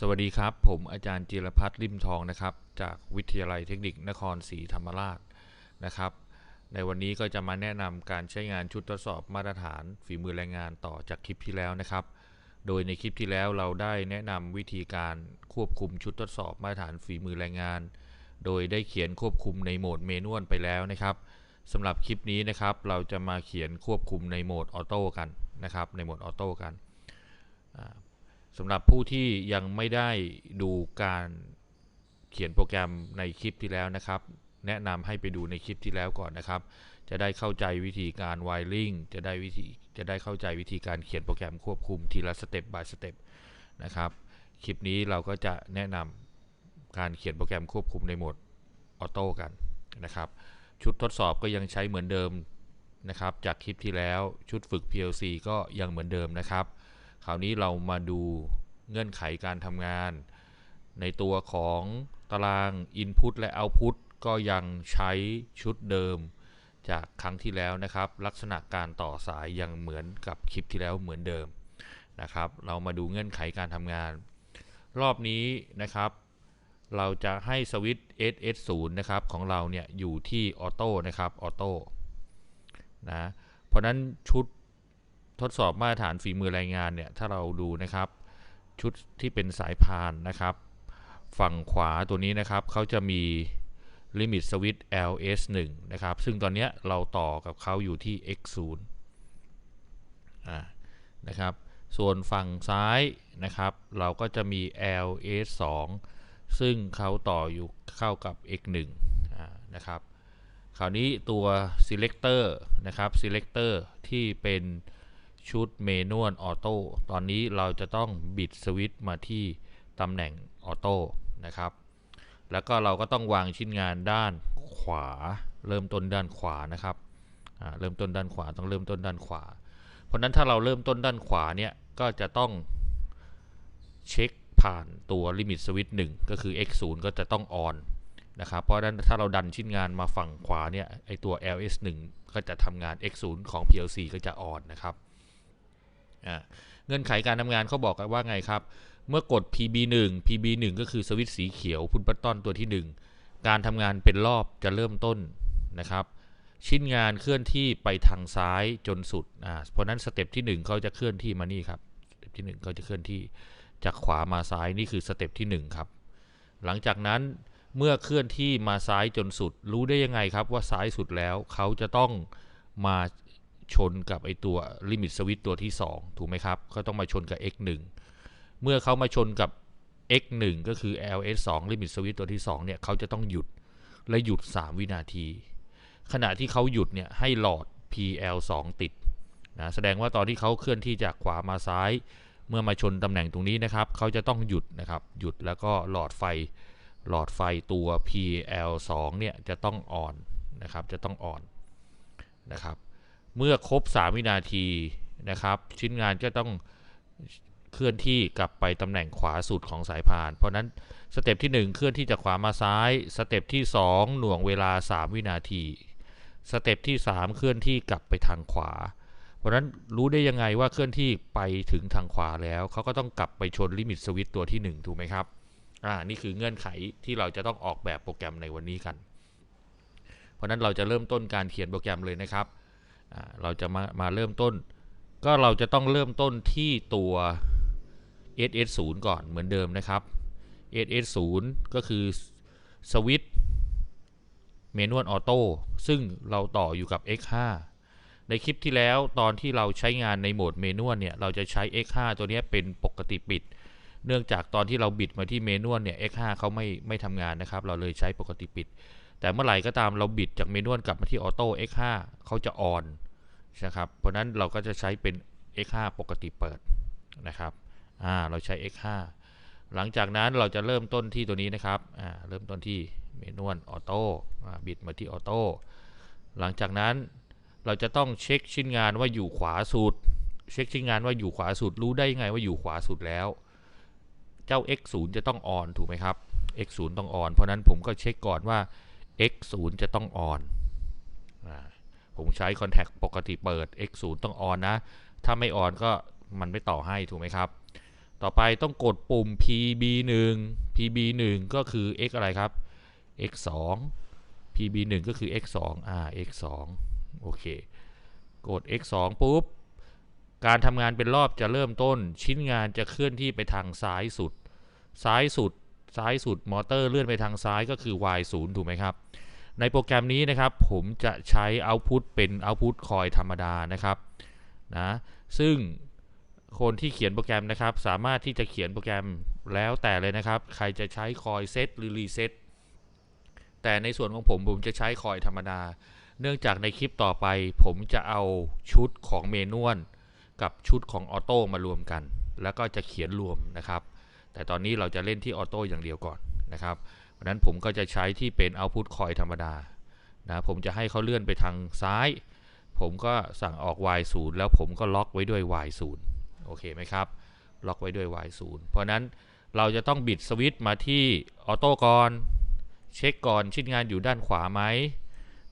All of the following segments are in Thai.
สวัสดีครับ ผมอาจารย์จิรพัฒน์ริมทองนะครับ จากวิทยาลัยเทคนิคนครศรีธรรมราชนะครับ ในวันนี้ก็จะมาแนะนำการใช้งานชุดทดสอบมาตรฐานฝีมือแรงงานต่อจากคลิปที่แล้วนะครับ โดยในคลิปที่แล้วเราได้แนะนำวิธีการควบคุมชุดทดสอบมาตรฐานฝีมือแรงงาน โดยได้เขียนควบคุมในโหมดเมนวลไปแล้วนะครับสำหรับคลิปนี้นะครับ เราจะมาเขียนควบคุมในโหมดออโต้กันนะครับ ในโหมดออโต้กัน สำหรับผู้ที่ยังไม่ได้ดูการเขียนโปรแกรมในคลิปที่แล้วนะครับ แนะนำให้ไปดูในคลิปที่แล้วก่อนนะครับ จะได้เข้าใจวิธีการไวริงจะได้วิธีจะได้เข้าใจวิธีการเขียนโปรแกรมควบคุมทีละสเต็ป by สเต็ปนะครับ คลิปนี้เราก็จะแนะนำการเขียนโปรแกรมควบคุมในโหมดออโต้กันนะครับ ชุดทดสอบก็ยังใช้เหมือนเดิมนะครับ จากคลิปที่แล้วชุดฝึก PLC ก็ยังเหมือนเดิมนะครับ คราวนี้เรามาดูเงื่อนไขการทำงาน ในตัวของตาราง Input และ Output ก็ยังใช้ชุดเดิมจากครั้งที่แล้วนะครับ ลักษณะการต่อสายยังเหมือนกับคลิปที่แล้วเหมือนเดิมนะครับ เรามาดูเงื่อนไขการทำงาน รอบนี้นะครับ เราจะให้สวิตช์ SS0 นะครับของเราเนี่ยอยู่ที่ออโต้นะครับออโต้นะเพราะนั้นชุด ทดสอบมาตรฐานฝีมือแรงงานเนี่ยถ้าเราดูนะครับชุดที่เป็นสายพานนะครับ ฝั่งขวาตัวนี้นะครับเขาจะมี Limit Switch LS1 นะครับ ซึ่งตอนนี้เราต่อกับเขาอยู่ที่ X0 นะครับ ส่วนฝั่งซ้ายนะครับ เราก็จะมี LS2 ซึ่งเขาต่ออยู่เข้ากับ X1 อ่านะครับ คราวนี้ตัว selector นะครับ selector ที่เป็น ชุดเมนวลออโต้ตอนนี้เราจะต้องบิดสวิตช์มาที่ตำแหน่งออโต้นะครับ แล้วก็เราก็ต้องวางชิ้นงานด้านขวา เริ่มต้นด้านขวานะครับเริ่มต้นด้านขวาต้องเริ่มต้นด้านขวา เพราะนั้นถ้าเราเริ่มต้นด้านขวาเนี่ยก็จะต้องเช็คผ่านตัวลิมิตสวิตช์1ก็คือ x0 ก็จะต้องออนนะครับ เพราะฉะนั้นถ้าเราดันชิ้นงานมาฝั่งขวาเนี่ยไอตัว ls1 ก็จะทำงาน x0 ของ plc ก็จะออนนะครับ เงื่อนไขการทำงานเขาบอกกันว่าไงครับ เมื่อกด PB1 PB1 ก็คือสวิตช์สีเขียวพุนปัตตอนตัวที่ 1 การทำงานเป็นรอบจะเริ่มต้นนะครับ ชิ้นงานเคลื่อนที่ไปทางซ้ายจนสุดอ่าเพราะนั้นสเต็ปที่ 1 เขาจะเคลื่อนที่มานี่ครับสเต็ปที่ 1 เขาจะเคลื่อนที่จากขวามาซ้ายนี่คือสเต็ปที่ 1 ครับ หลังจากนั้นเมื่อเคลื่อนที่มาซ้ายจนสุด รู้ได้ยังไงครับว่าซ้ายสุดแล้วเขาจะต้องมา ชนกับไอตัวลิมิตสวิตตัวที่ 2 ถูกไหมครับเขาต้องมาชนกับ x1 เมื่อเขามาชนกับ x1 ก็คือ ls2 ลิมิตสวิตตัวที่ 2 เนี่ยเขาจะต้องหยุดและหยุด 3 วินาที ขณะที่เขาหยุดเนี่ยให้หลอด pl2 ติดนะแสดงว่าตอนที่เขาเคลื่อนที่จากขวามาซ้าย เมื่อมาชนตำแหน่งตรงนี้นะครับเขาจะต้องหยุดนะครับหยุดแล้วก็หลอดไฟหลอดไฟตัว pl2 เนี่ยจะต้องอ่อนนะครับจะต้องอ่อนนะครับ เมื่อครบ 3 วินาทีนะครับ ชิ้นงานก็ต้องเคลื่อนที่กลับไปตำแหน่งขวาสุดของสายพาน เพราะนั้นสเต็ปที่ 1 เคลื่อนที่จากขวามาซ้าย สเต็ปที่ 2 หน่วงเวลา 3 วินาที สเต็ปที่ 3 เคลื่อนที่กลับไปทางขวา เพราะนั้นรู้ได้ยังไงว่าเคลื่อนที่ไปถึงทางขวาแล้ว เขาก็ต้องกลับไปชนลิมิตสวิตตัวที่ 1 ถูกไหมครับอ่านี่คือเงื่อนไขที่เราจะต้องออกแบบโปรแกรมในวันนี้กัน เพราะนั้นเราจะเริ่มต้นการเขียนโปรแกรมเลยนะครับ เราจะมามาเริ่มต้น ก็เราจะต้องเริ่มต้นที่ตัว SS0 ก่อนเหมือนเดิมนะครับ SS0 ก็คือสวิตช์เมนวลออโต้ซึ่งเราต่ออยู่กับ X5 ในคลิปที่แล้วตอนที่เราใช้งานในโหมดเมนวลเนี่ย เราจะใช้ X5 ตัวนี้เป็นปกติปิด เนื่องจากตอนที่เราบิดมาที่เมนวลเนี่ย X5 เขาไม่ไม่ทำงานนะครับ เราเลยใช้ปกติปิด แต่เมื่อไหร่ก็ตามเราบิดจากเมนวลกลับมาที่ออโต้ X5 เขาจะออน นะครับ เพราะนั้นเราก็จะใช้เป็น x5 ปกติเปิดนะครับอ่าเราใช้ x5 หลังจากนั้นเราจะเริ่มต้นที่ตัวนี้นะครับอ่าเริ่มต้นที่เมนวลออโต้บิดมาที่ออโต้หลังจากนั้นเราจะต้องเช็คชิ้นงานว่าอยู่ขวาสุด เช็คชิ้นงานว่าอยู่ขวาสุดรู้ได้ยังไงว่าอยู่ขวาสุดแล้ว เจ้า x0 จะต้องออนถูกไหมครับ x0 ต้องออนเพราะนั้นผมก็เช็คก่อนว่า x0 จะต้องออน ผมใช้ Contact ปกติเปิด X0 ต้องออนนะ ถ้าไม่ออนก็มันไม่ต่อให้ถูกไหมครับ ต่อไปต้องกดปุ่ม PB1 PB1 ก็คือ x อะไรครับ x 2 PB1 ก็คือ x 2 อ่า x 2 โอเค กด x 2 ปุ๊บ การทำงานเป็นรอบจะเริ่มต้น ชิ้นงานจะเคลื่อนที่ไปทางซ้ายสุด ซ้ายสุด ซ้ายสุด มอเตอร์เลื่อนไปทางซ้ายก็คือ y 0 ถูกไหมครับ ในโปรแกรมนี้นะครับผมจะใช้ output เป็น output คอยธรรมดานะครับนะซึ่งคนที่เขียนโปรแกรมนะครับ สามารถที่จะเขียนโปรแกรมแล้วแต่เลยนะครับ ใครจะใช้คอยเซตหรือรีเซตแต่ในส่วนของผมผมจะใช้คอยธรรมดา เนื่องจากในคลิปต่อไป ผมจะเอาชุดของเมนวลกับชุดของออโต้มารวมกัน แล้วก็จะเขียนรวมนะครับ แต่ตอนนี้เราจะเล่นที่ออโต้อย่างเดียวก่อนนะครับ นั้นผมก็จะใช้ที่เป็น Output คอยธรรมดานะผมจะให้เขาเลื่อนไปทางซ้าย ผมก็สั่งออก y 0แล้วผมก็ล็อกไว้ด้วย y 0โอเคไหมครับ ล็อกไว้ด้วย y 0เพราะฉะนั้นเราจะต้องบิดสวิตช์มาที่ออโต้ก่อนเช็คก่อนชิ้นงานอยู่ด้านขวาไหม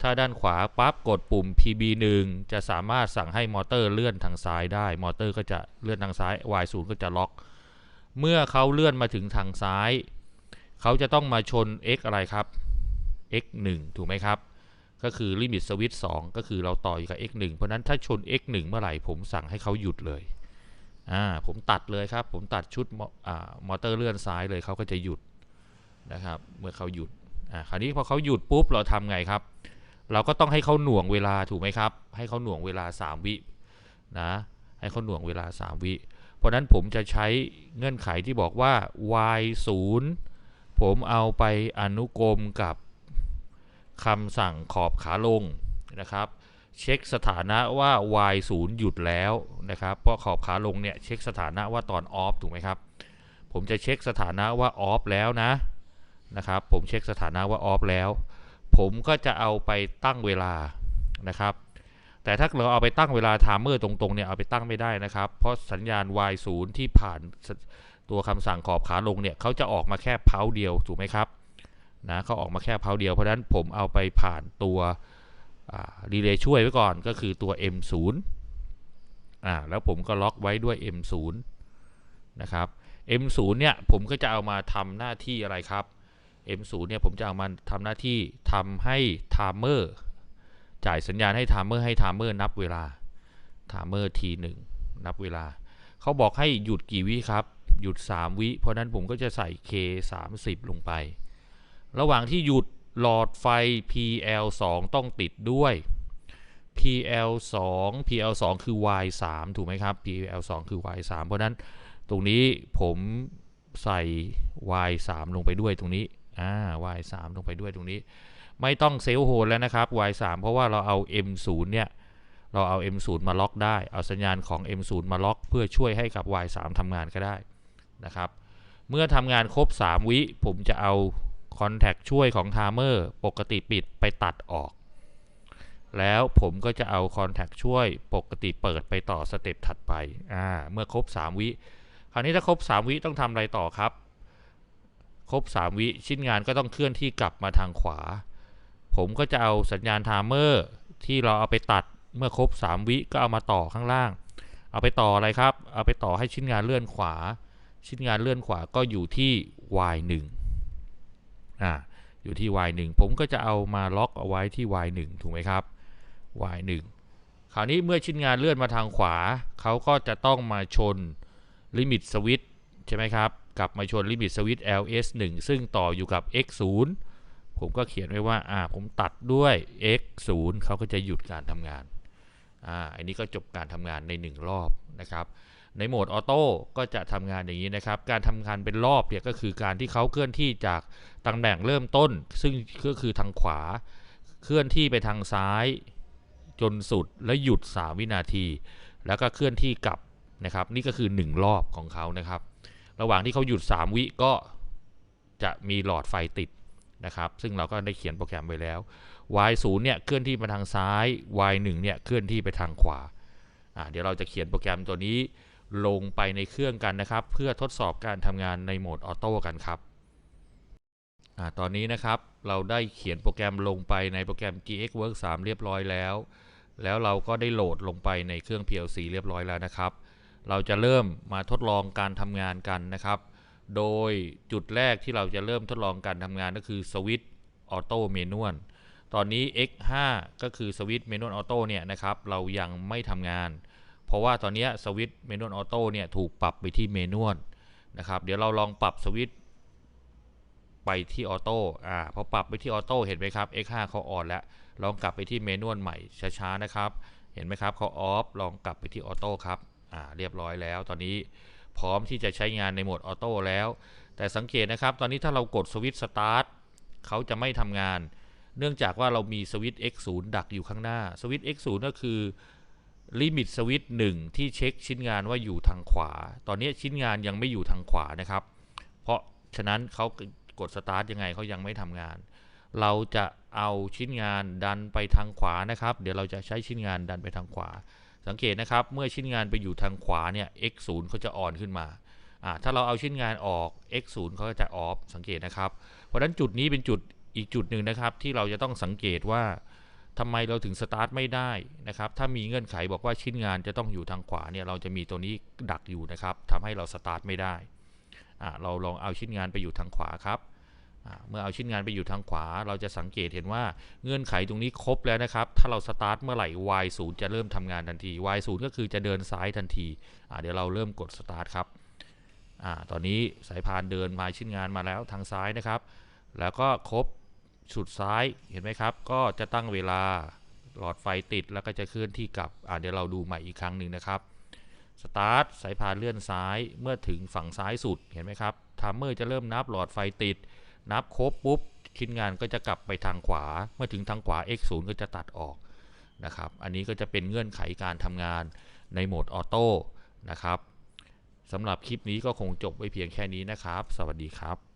ถ้าด้านขวาปั๊บกดปุ่ม PB1 จะสามารถสั่งให้มอเตอร์เลื่อนทางซ้ายได้ มอเตอร์ก็จะเลื่อนทางซ้าย y 0ก็จะล็อก เมื่อเขาเลื่อนมาถึงทางซ้าย เขาจะต้องมาชน x อะไรครับ x 1ถูกไหมครับ ก็คือลิมิตสวิตช์2ก็คือเราต่ออยู่กับ x 1เพราะนั้นถ้าชน x 1เมื่อไหร่ผมสั่งให้เขาหยุดเลยอ่าผมตัดเลยครับ ผมตัดชุดมอเตอร์เลื่อนซ้ายเลยเขาก็จะหยุดนะครับ เมื่อเขาหยุดอ่าคราวนี้พอเขาหยุดปุ๊บเราทำไงครับ เราก็ต้องให้เขาหน่วงเวลาถูกไหมครับ ให้เขาหน่วงเวลา 3 วินะให้เขาหน่วงเวลา 3 วิ เพราะนั้นผมจะใช้เงื่อนไขที่บอกว่า y 0 ผมเอาไปอนุกรมกับคำสั่งขอบขาลงนะครับ เช็คสถานะว่า y 0หยุดแล้วนะครับเพราะขอบขาลงเนี่ยเช็คสถานะว่าตอนออฟถูกไหมครับ ผมจะเช็คสถานะว่าออฟแล้วนะนะครับผมเช็คสถานะว่าออฟแล้ว ผมก็จะเอาไปตั้งเวลานะครับ แต่ถ้าเราเอาไปตั้งเวลาไทม์เมอร์ตรงๆเนี่ยเอาไปตั้งไม่ได้นะครับ เพราะสัญญาณ y 0ที่ผ่าน ตัวคำสั่งขอบขาลงเนี่ยเขาจะออกมาแค่เพาเดียวถูกไหมครับนะเขาออกมาแค่เพาเดียวเพราะฉะนั้นผมเอาไปผ่านตัวรีเลย์ช่วยไว้ก่อนก็คือตัว M0 อ่าแล้วผมก็ล็อกไว้ด้วย M0 นะครับ M0 เนี่ยผมก็จะเอามาทำหน้าที่อะไรครับ M0 เนี่ยผมจะเอามาทำหน้าที่ทำให้ไทม์เมอร์จ่ายสัญญาณให้ไทม์เมอร์ให้ไทม์เมอร์นับเวลาไทม์เมอร์ทีหนึ่งนับเวลา เขาบอกให้หยุดกี่วิครับ หยุด 3 วิเพราะนั้นผมก็จะใส่ K 30ลงไป ระหว่างที่หยุดหลอดไฟ PL 2ต้องติดด้วย PL 2 PL 2คือ Y 3ถูกไหมครับ PL 2คือ Y 3เพราะนั้นตรงนี้ผมใส่ Y 3ลงไปด้วยตรงนี้อ่า Y 3ลงไปด้วยตรงนี้ ไม่ต้องเซลล์โฮลแล้วนะครับ Y 3เพราะว่าเราเอา M 0เนี่ยเราเอา M 0 มาล็อกได้ เอาสัญญาณของ M 0 มาล็อก เพื่อช่วยให้กับ Y 3 ทำงานก็ได้ นะครับ เมื่อทำงานครบ 3 วิ ผมจะเอาคอนแทคช่วยของไทม์เมอร์ปกติปิดไปตัดออก แล้วผมก็จะเอาคอนแทคช่วยปกติเปิดไปต่อสเต็ปถัดไปอ่าเมื่อครบ 3 วิ คราวนี้ถ้าครบ 3 วิต้องทำอะไรต่อครับ ครบ 3 วิชิ้นงานก็ต้องเคลื่อนที่กลับมาทางขวา ผมก็จะเอาสัญญาณไทม์เมอร์ที่เราเอาไปตัดเมื่อครบ 3 วิก็เอามาต่อข้างล่าง เอาไปต่ออะไรครับ เอาไปต่อให้ชิ้นงานเลื่อนขวา ชิ้นงานเลื่อนขวาก็อยู่ที่ y 1 อ่าอยู่ที่ y 1 ผมก็จะเอามาล็อกเอาไว้ที่ y 1 ถูกไหมครับ y 1 คราวนี้เมื่อชิ้นงานเลื่อนมาทางขวา เขาก็จะต้องมาชนลิมิตสวิตใช่ไหมครับ กลับมาชนลิมิตสวิต ls 1 ซึ่งต่ออยู่กับ x 0 ผมก็เขียนไว้ว่าอ่าผมตัดด้วย x 0 เขาก็จะหยุดการทำงานอ่าอันนี้ก็จบการทำงานใน 1 รอบนะครับ ในโหมดออโต้ก็จะทำงานอย่างนี้นะครับ การทำงานเป็นรอบเนี่ยก็คือการที่เขาเคลื่อนที่จากตำแหน่งเริ่มต้น ซึ่งก็คือทางขวา เคลื่อนที่ไปทางซ้าย จนสุดแล้วหยุด 3 วินาที แล้วก็เคลื่อนที่กลับนะครับ นี่ก็คือ 1 รอบของเขานะครับ ระหว่างที่เขาหยุด 3 วิก็จะมีหลอดไฟติดนะครับ ซึ่งเราก็ได้เขียนโปรแกรมไว้แล้ว y 0เนี่ยเคลื่อนที่มาทางซ้าย y 1เนี่ยเคลื่อนที่ไปทางขวาเดี๋ยวเราจะเขียนโปรแกรมตัวนี้ ลงไปในเครื่องกันนะครับ เพื่อทดสอบการทำงานในโหมดออโต้กันครับอ่าตอนนี้นะครับเราได้เขียนโปรแกรมลงไปในโปรแกรม GXWorks 3เรียบร้อยแล้ว แล้วเราก็ได้โหลดลงไปในเครื่อง PLC เรียบร้อยแล้วนะครับ เราจะเริ่มมาทดลองการทำงานกันนะครับ โดยจุดแรกที่เราจะเริ่มทดลองการทำงานก็คือสวิตช์ออโต้เมนวลตอนนี้ X5 ก็คือสวิตช์เมนวลออโต้เนี่ยนะครับ เรายังไม่ทำงาน เพราะว่าตอนนี้สวิตช์เมนวลออโต้เนี่ยถูกปรับไปที่เมนวลนะครับเดี๋ยวเราลองปรับสวิตช์ไปที่ออโต้อ่าพอปรับไปที่ออโต้เห็นไหมครับ X5 เขาออนแล้วลองกลับไปที่เมนวลใหม่ช้าๆนะครับ เห็นไหมครับเขาออฟลองกลับไปที่ออโต้ครับอ่าเรียบร้อยแล้ว ตอนนี้พร้อมที่จะใช้งานในโหมดออโต้แล้ว แต่สังเกตนะครับ ตอนนี้ถ้าเรากดสวิตช์สตาร์ทเขาจะไม่ทำงาน เนื่องจากว่าเรามีสวิตช์ X0 ดักอยู่ข้างหน้าสวิตช์ X0 ก็คือ ลิมิตสวิตช์1ที่เช็คชิ้นงานว่าอยู่ทางขวา ตอนนี้ชิ้นงานยังไม่อยู่ทางขวานะครับ เพราะฉะนั้นเขากดสตาร์ทยังไงเขายังไม่ทำงาน เราจะเอาชิ้นงานดันไปทางขวานะครับ เดี๋ยวเราจะใช้ชิ้นงานดันไปทางขวา สังเกตนะครับ เมื่อชิ้นงานไปอยู่ทางขวาเนี่ย x 0เขาจะอ่อนขึ้นมาถ้าเราเอาชิ้นงานออก x 0เขาจะออฟสังเกตนะครับ เพราะฉะนั้นจุดนี้เป็นจุดอีกจุดหนึ่งนะครับ ที่เราจะต้องสังเกตว่า ทำไมเราถึงสตาร์ทไม่ได้นะครับ ถ้ามีเงื่อนไขบอกว่าชิ้นงานจะต้องอยู่ทางขวาเนี่ยเราจะมีตัวนี้ดักอยู่นะครับทำให้เราสตาร์ทไม่ได้ เราลองเอาชิ้นงานไปอยู่ทางขวาครับเมื่อเอาชิ้นงานไปอยู่ทางขวา เราจะสังเกตเห็นว่าเงื่อนไขตรงนี้ครบแล้วนะครับ ถ้าเราสตาร์ทเมื่อไหร่ y 0จะเริ่มทำงานทันที y 0ก็คือจะเดินซ้ายทันทีเดี๋ยวเราเริ่มกดสตาร์ทครับอตอนนี้สายพานเดินมาชิ้นงานมาแล้วทางซ้ายนะครับ แล้วก็ครบ สุดซ้ายเห็นไหมครับ ก็จะตั้งเวลาหลอดไฟติดแล้วก็จะเคลื่อนที่กลับอ่าเดี๋ยวเราดูใหม่อีกครั้งหนึ่งนะครับสตาร์ทสายพานเลื่อนซ้ายเมื่อถึงฝั่งซ้ายสุดเห็นไหมครับไทม์เมอร์จะเริ่มนับหลอดไฟติด นับครบปุ๊บชิ้นงานก็จะกลับไปทางขวา เมื่อถึงทางขวา x 0ก็จะตัดออกนะครับอันนี้ก็จะเป็นเงื่อนไขการทำงานในโหมดออโต้นะครับสำหรับคลิปนี้ก็คงจบไว้เพียงแค่นี้นะครับ สวัสดีครับ